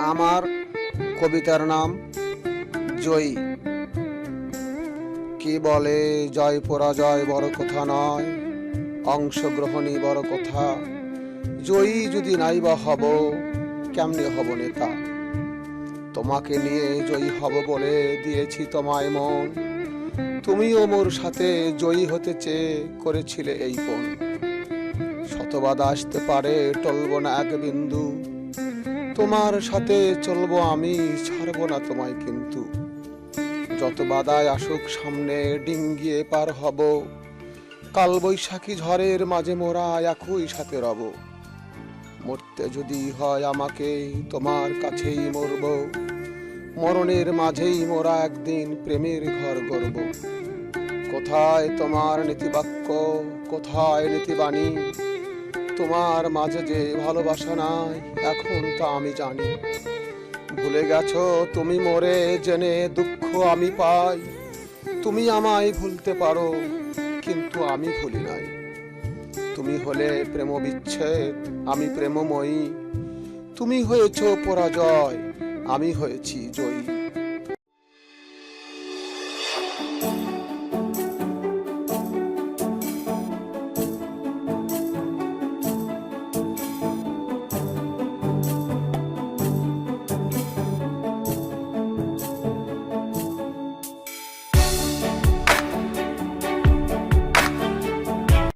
আমার কবিতার নাম জয়ী। কি বলে জয় পরাজয় বড় কথা নয়, অংশগ্রহণই বড় কথা। জয়ী যদি নাই বা হব, কেমনে হব নেতা? তোমাকে নিয়ে জয়ী হব বলে দিয়েছি তোমায় মন। তুমিও মোর সাথে জয়ী হতে চেয়ে করেছিলে এই পণ শতবাদ আসতে পারে, টলব না এক বিন্দু। তোমার সাথে চলবো আমি, ছাড়বো না তোমায় কিন্তু। যত বাদায় আসুক সামনে, ডিঙ্গিয়ে পার হব। কাল বৈশাখী ঝড়ের মাঝে মোরা একই সাথে রব। মরতে যদি হয় আমাকে, তোমার কাছেই মরব। মরণের মাঝেই মোরা একদিন প্রেমের ঘর গড়ব। কোথায় তোমার নীতিবাক্য, কোথায় নীতিবাণী? তোমার মাঝে যে ভালোবাসা নাই, এখন তা আমি জানি। ভুলে গেছো, তুমি মরে জেনে দুঃখ আমি পাই। তুমি আমায় ভুলতে পারো, কিন্তু আমি ভুলি নাই। তুমি হলে প্রেম বিচ্ছেদ, আমি প্রেমময়ী। তুমি হয়েছ পরাজয়, আমি হয়েছি জয়ী।